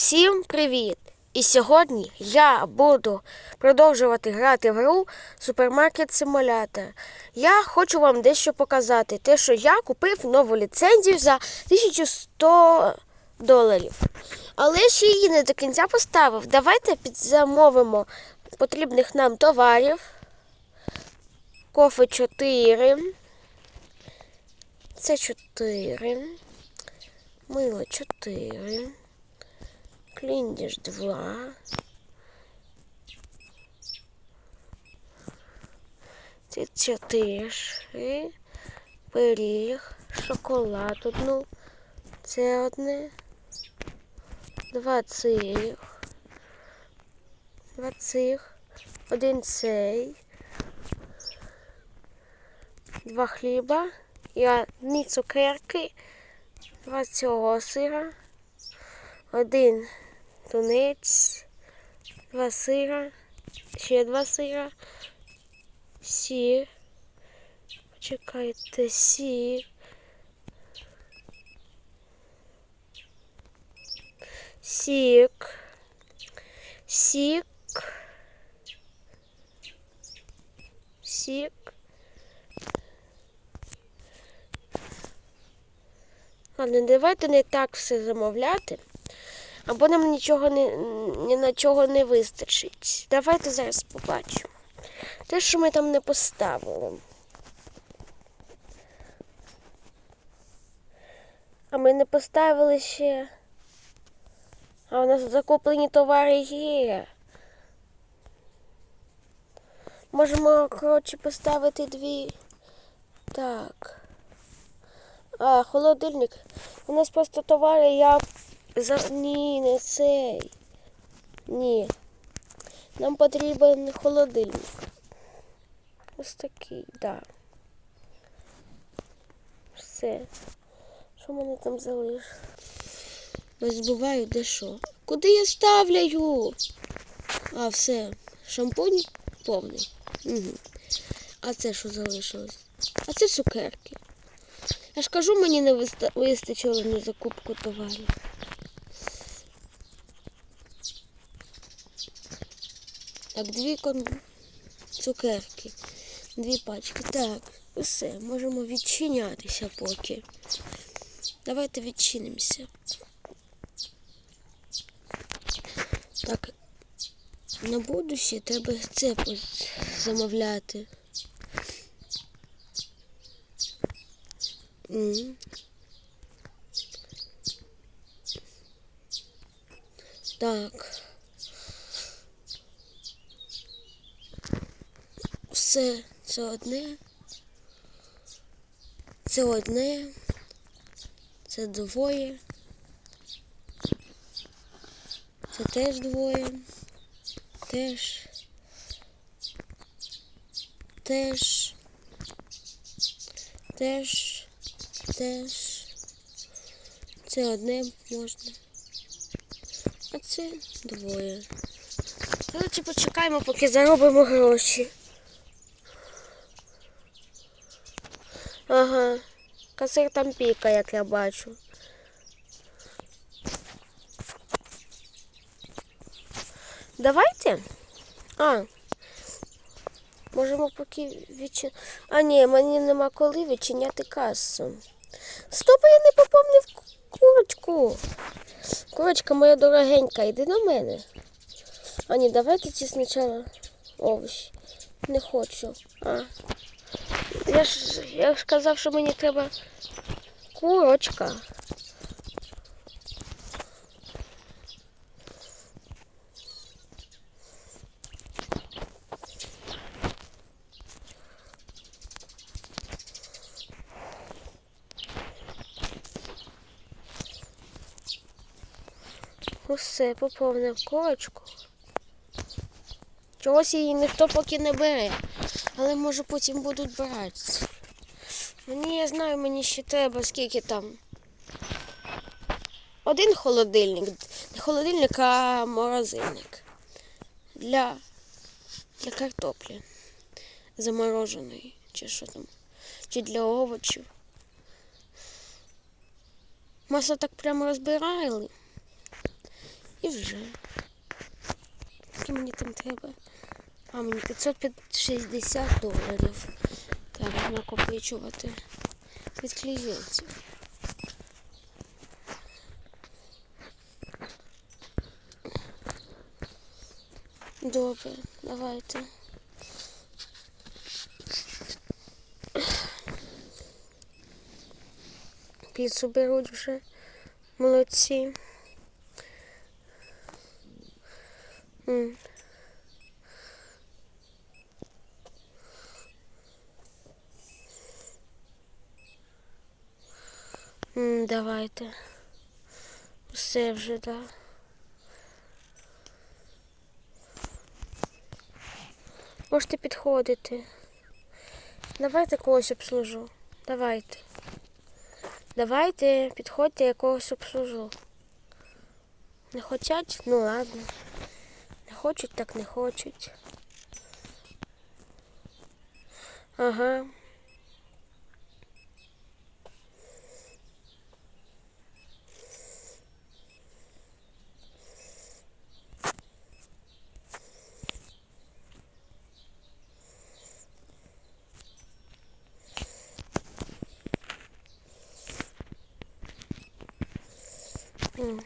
Всім привіт! І сьогодні я буду продовжувати грати в гру Супермаркет Симулятор. Я хочу вам дещо показати. Те, що я купив нову ліцензію за 1100 доларів. Але ще її не до кінця поставив. Давайте підзамовимо потрібних нам товарів. Кофе 4. Це 4. Мило 4. Кліндіш 2. Це 4. Пиріг, шоколад одну. Це одне. Два цих. Два цих. Один цей. Два хліба. І одні цукерки. Два цього сира. Один тунець, два сира, ще два сира, сір. Почекайте, сір. Сік. Сік. Сік. Ладно, давайте не так все замовляти. Або нам нічого не, ні на чого не вистачить. Давайте зараз побачимо. Те, що ми там не поставили. А ми не поставили ще. А у нас закуплені товари є. Можемо, коротше, поставити дві. Так. А, холодильник. У нас просто товари я за... Ні, не цей. Ні. Нам потрібен холодильник. Ось такий, так. Да. Все. Що мене там залиш? Не збуваю, де що. Куди я ставляю? А, все. Шампунь повний. Угу. А це що залишилось? А це цукерки. Я ж кажу, мені не вистачило на закупку товарів. Так, дві кон... цукерки, дві пачки. Так, все, можемо відчинятися поки. Давайте відчинимося. Так, на будуще треба це замовляти. М. Так. Все, це одне. Це одне. Це двоє. Це теж двоє. Теж. Теж. Теж. Теж. Це одне можна. А це двоє. Коротше, почекаємо, поки заробимо гроші. Ага. Касир там піка, як я бачу. Давайте. А. Можемо поки відчиняти. А ні, мені нема коли відчиняти касу. Стоп, я не поповнив курочку. Курочка моя дорогенька, йди до мене. А ні, давайте ці спочатку овочі. Не хочу. А. Я ж, я ж казав, що мені треба курочка. Усе, поповнив курочку. Чогось її ніхто поки не бере. Але може потім будуть брати. Мені я знаю, мені ще треба скільки там. Один холодильник. Не холодильник, а морозильник. Для, для картоплі. Замороженої. Чи що там. Чи для овочів. Масло так прямо розбирали. І вже. Скільки мені там треба? А, мені 560 доларів. Треба накопичувати від клієнтів. Добре, давайте. Піцу беруть вже. Молодці. Давайте. Все вже, так. Да. Можете підходити. Давайте когось обслужу. Давайте. Давайте, підходьте, я когось обслужу. Не хочуть? Ну ладно. Не хочуть, так не хочуть. Ага.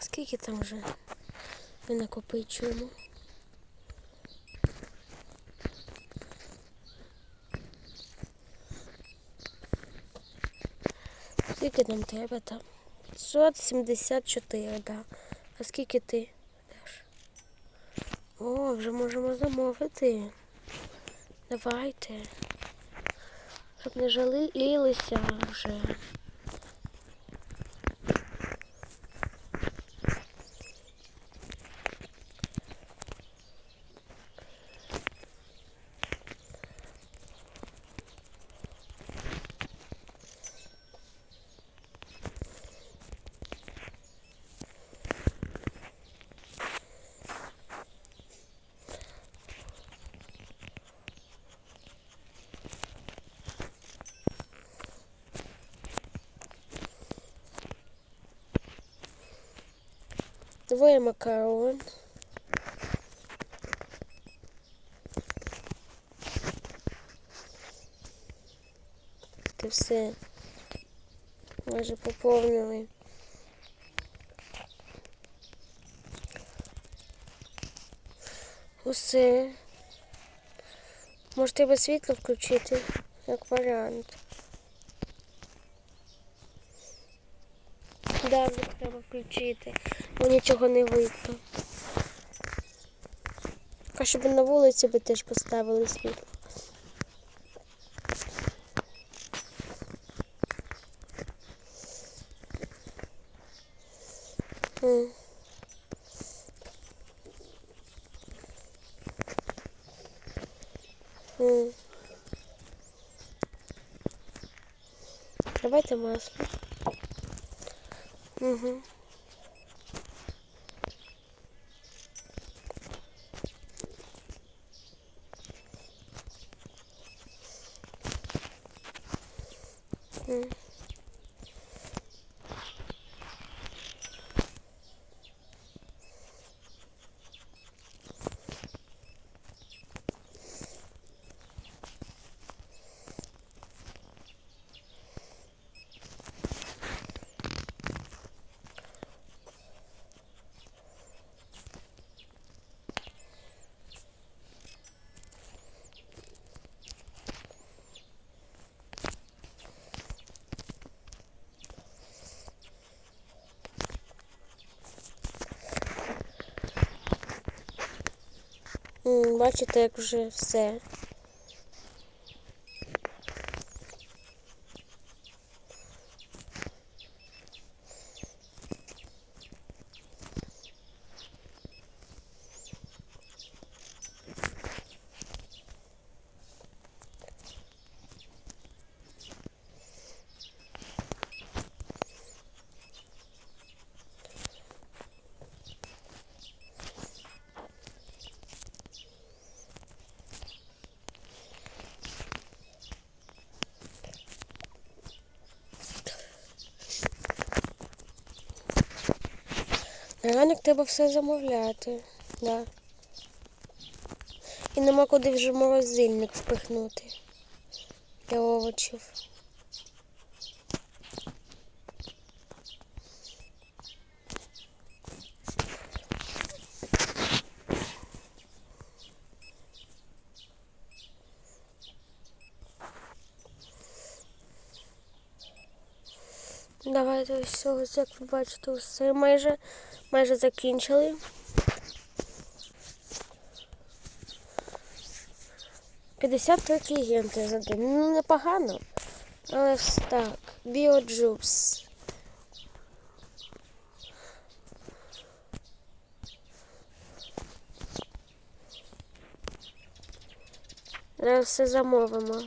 Скільки там вже ми накопичуємо? Скільки нам треба там? 574, да. А скільки ти даш? О, вже можемо замовити. Давайте. Щоб не жалілися вже. Двоє макарон. Ти все. Майже поповнили. Усе. Може треба світло включити, як варіант. Да, вже треба включити, бо нічого не видно. А щоб на вулиці би теж поставили світло. Давайте масло. Угу. М. М, Бачите, як вже все. Ранок треба все замовляти. Да. І нема куди вже морозильник впихнути. Для овочів. Давайте ось ось, як ви бачите, все майже, майже закінчили. П'ятдесят три клієнти за день. Ну, непогано. Але так, біоджупс. Зараз все замовимо.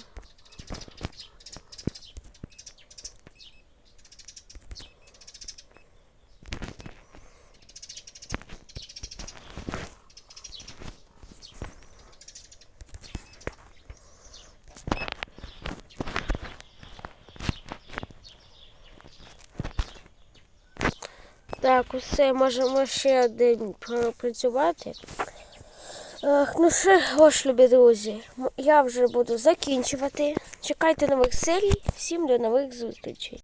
Так, усе можемо ще один пропрацювати. Ех, ну що, ось, любі друзі, я вже буду закінчувати. Чекайте нових серій. Всім до нових зустрічей.